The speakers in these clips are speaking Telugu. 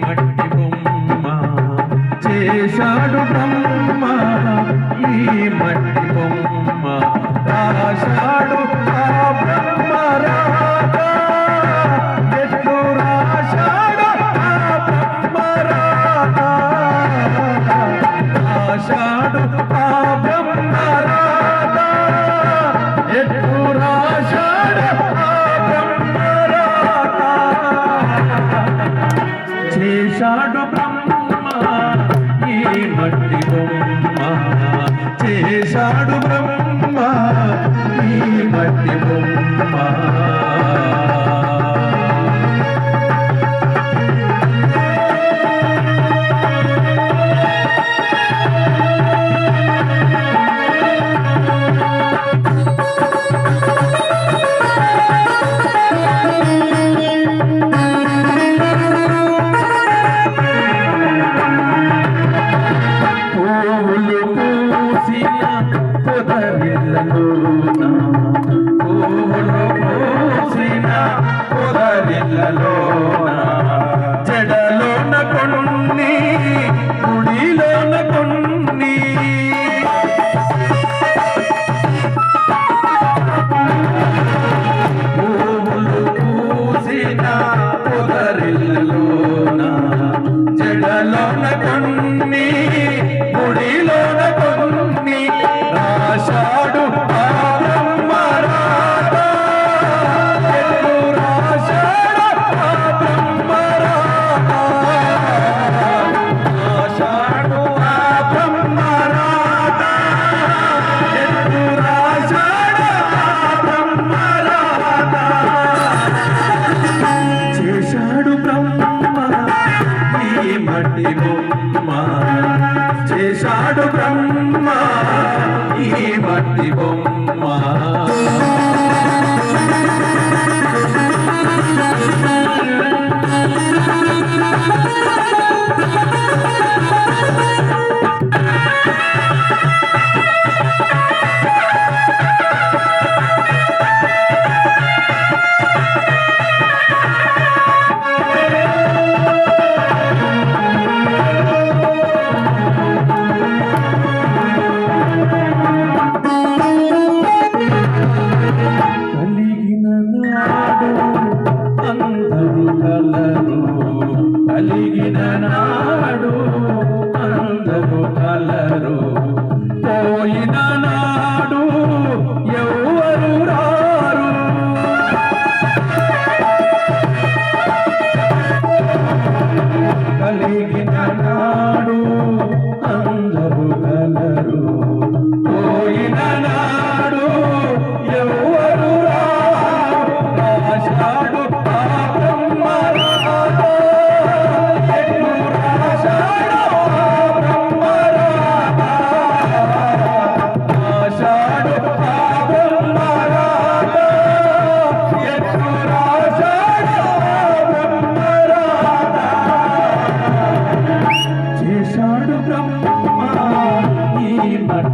మట్టి బొమ్మ చేశాడు బ్రహ్మ பட்டி పూవులు పూసిన పొదరిల్లలోనా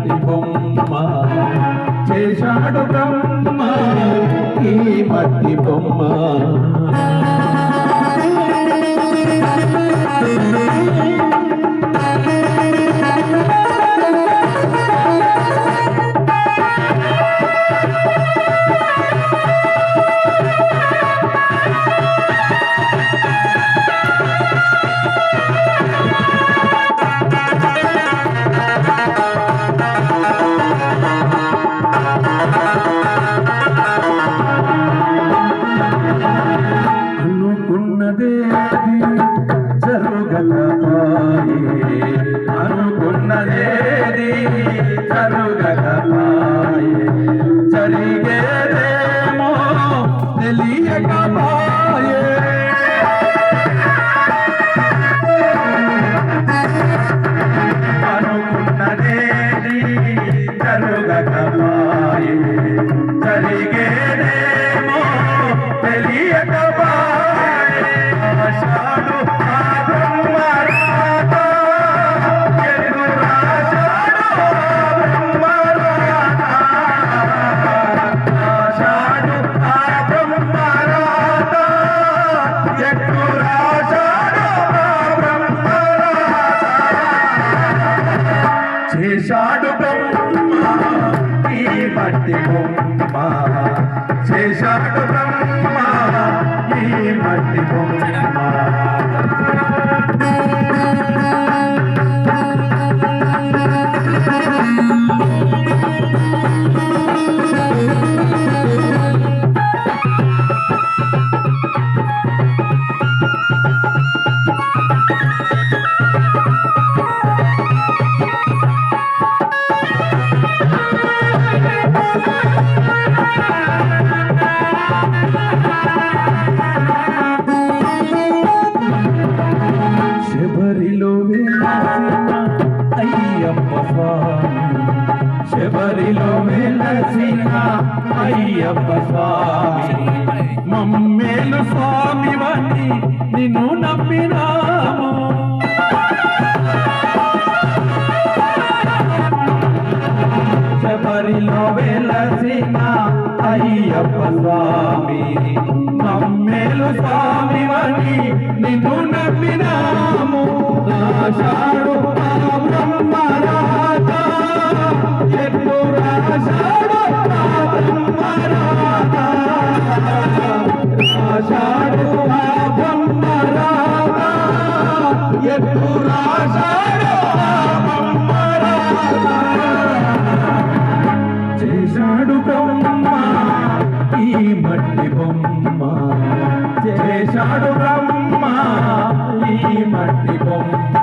నాటి బొమ్మ చేశాడు బ్రహ్మ ఈ మట్టి బొమ్మ Thank you. అనుకున్నదేది జరుగకపాయే అనుకున్నదేది జరుగకపాయే జరిగేదేమో తెలియకపాయే. అనుకున్నదేది జరుగకపాయే జరిగేదేమో తెలియకపాయే మట్టి బొమ్మ. చేశాడు బ్రహ్మ ఈ మట్టి బొమ్మ. శబరిలో వెలసిన అయ్యప్ప స్వామి. మమ్మేలు స్వామి స్వామివని నిన్ను నమ్మినా చేశాడు బ్రహ్మ ఈ మట్టి బొమ్మ.